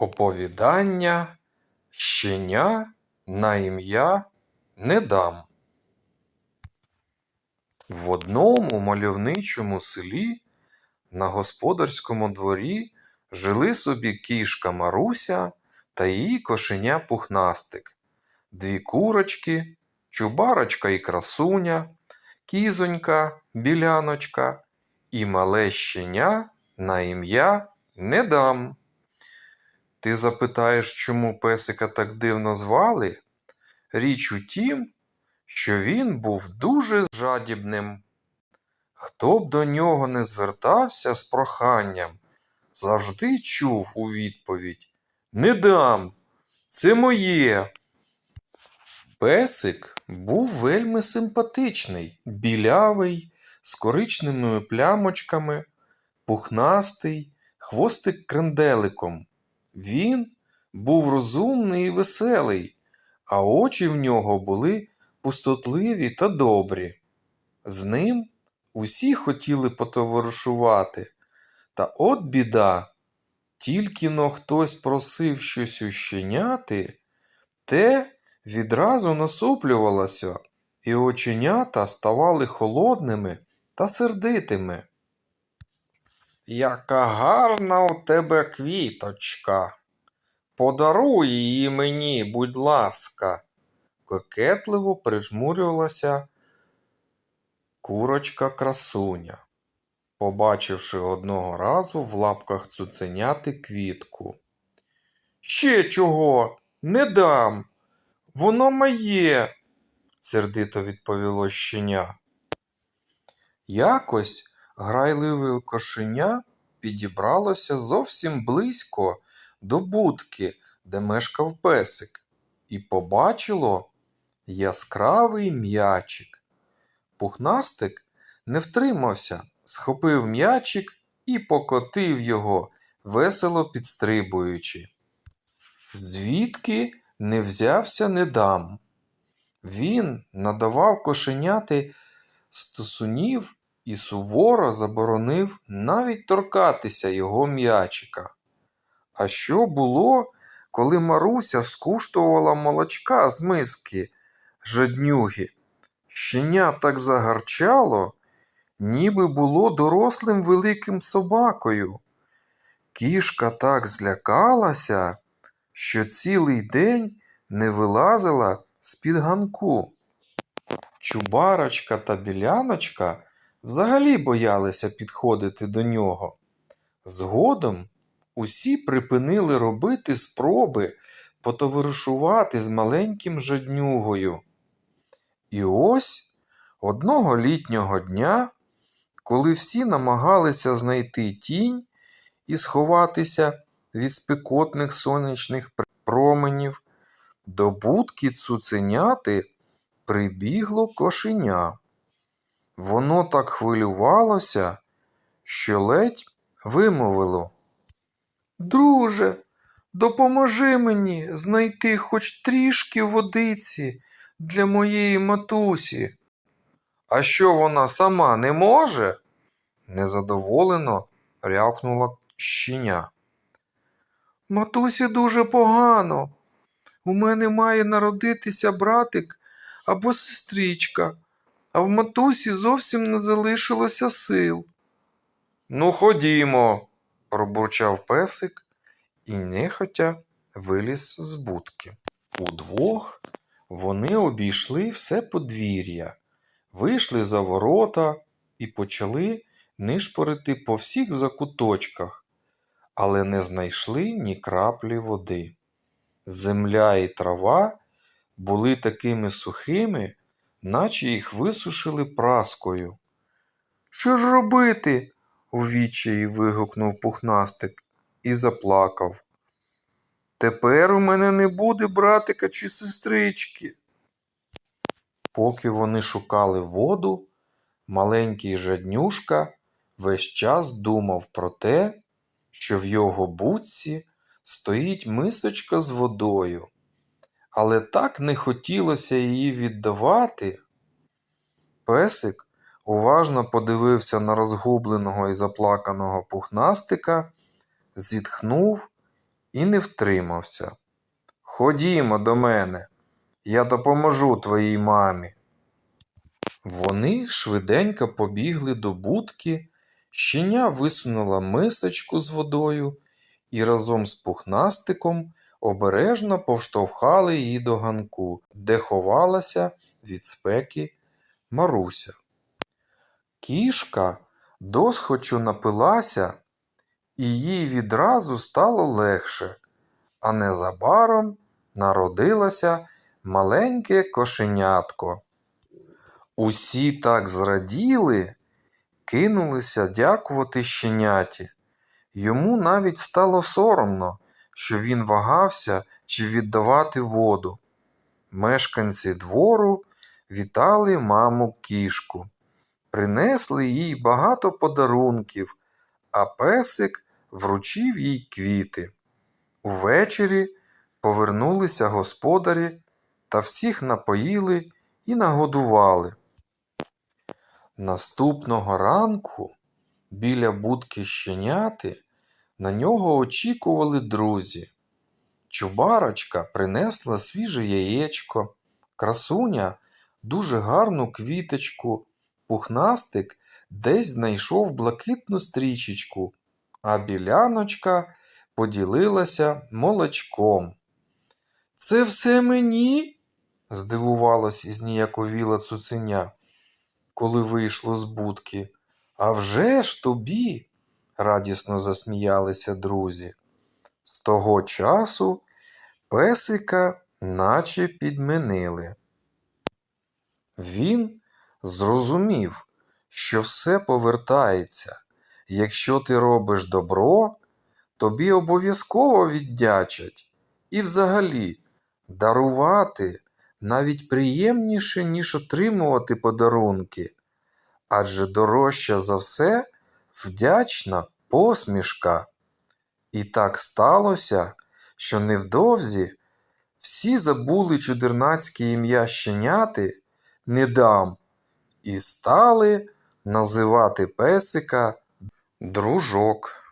Оповідання щеня на ім'я не дам. В одному мальовничому селі на господарському дворі жили собі кішка Маруся та її кошеня Пухнастик, дві курочки, чубарочка і красуня, кізонька, біляночка і мале щеня на ім'я не дам. Ти запитаєш, чому песика так дивно звали? Річ у тім, що він був дуже жадібним. Хто б до нього не звертався з проханням, завжди чув у відповідь Не дам, це моє. Песик був вельми симпатичний, білявий, з коричневими плямочками, пухнастий, хвостик кренделиком. Він був розумний і веселий, а очі в нього були пустотливі та добрі. З ним усі хотіли потоваришувати. Та от біда, тільки но хтось просив щось ущеняти, те відразу насуплювалося, і оченята ставали холодними та сердитими. Яка гарна у тебе квіточка. Подаруй її мені, будь ласка, кокетливо прижмурювалася курочка красуня, побачивши одного разу в лапках цуценяти квітку. Ще чого? Не дам. Воно моє, сердито відповіло щеня. Якось грайливе кошеня підібралося зовсім близько до будки, де мешкав песик, і побачило яскравий м'ячик. Пухнастик не втримався, схопив м'ячик і покотив його, весело підстрибуючи. Звідки не взявся не дам. Він надавав кошеняти стосунів і суворо заборонив навіть торкатися його м'ячика. А що було, коли Маруся скуштувала молочка з миски жаднюги? Щеня так загарчало, ніби було дорослим великим собакою. Кішка так злякалася, що цілий день не вилазила з-під ганку. Чубарочка та біляночка взагалі боялися підходити до нього. Згодом усі припинили робити спроби потоваришувати з маленьким жаднюгою. І ось одного літнього дня, коли всі намагалися знайти тінь і сховатися від спекотних сонячних променів, до будки цуценяти прибігло кошеня. Воно так хвилювалося, що ледь вимовило. Друже, допоможи мені знайти хоч трішки водиці для моєї матусі. А що вона сама не може? незадоволено рявкнула щеня. Матусі дуже погано. У мене має народитися братик або сестричка, а в матусі зовсім не залишилося сил. Ну, ходімо, пробурчав песик і нехотя виліз з будки. Удвох вони обійшли все подвір'я, вийшли за ворота і почали нишпорити по всіх закуточках, але не знайшли ні краплі води. Земля і трава були такими сухими, наче їх висушили праскою. Що ж робити? у відчаї вигукнув пухнастик і заплакав. Тепер у мене не буде братика чи сестрички. Поки вони шукали воду, маленький жаднюшка весь час думав про те, що в його будці стоїть мисочка з водою, але так не хотілося її віддавати. Песик уважно подивився на розгубленого і заплаканого пухнастика, зітхнув і не втримався. Ходімо до мене, я допоможу твоїй мамі. Вони швиденько побігли до будки, щеня висунула мисочку з водою і разом з пухнастиком обережно повштовхали її до ганку, де ховалася від спеки Маруся. Кішка досхочу напилася, і їй відразу стало легше, а незабаром народилося маленьке кошенятко. Усі так зраділи, кинулися дякувати щеняті. Йому навіть стало соромно, що він вагався чи віддавати воду. Мешканці двору вітали маму кішку, принесли їй багато подарунків, а песик вручив їй квіти. Увечері повернулися господарі та всіх напоїли і нагодували. Наступного ранку біля будки щеняти на нього очікували друзі. Чубарочка принесла свіже яєчко, красуня дуже гарну квіточку, пухнастик десь знайшов блакитну стрічечку, а біляночка поділилася молочком. Це все мені? здивувалась і зніяковіла цуценя, коли вийшло з будки. «А вже ж тобі, радісно засміялися друзі. З того часу песика наче підмінили. Він зрозумів, що все повертається. Якщо ти робиш добро, тобі обов'язково віддячать. І взагалі, дарувати навіть приємніше, ніж отримувати подарунки, адже дорожча за все вдячна посмішка. І так сталося, що невдовзі всі забули чудернацьке ім'я щеняти не дам і стали називати песика дружок.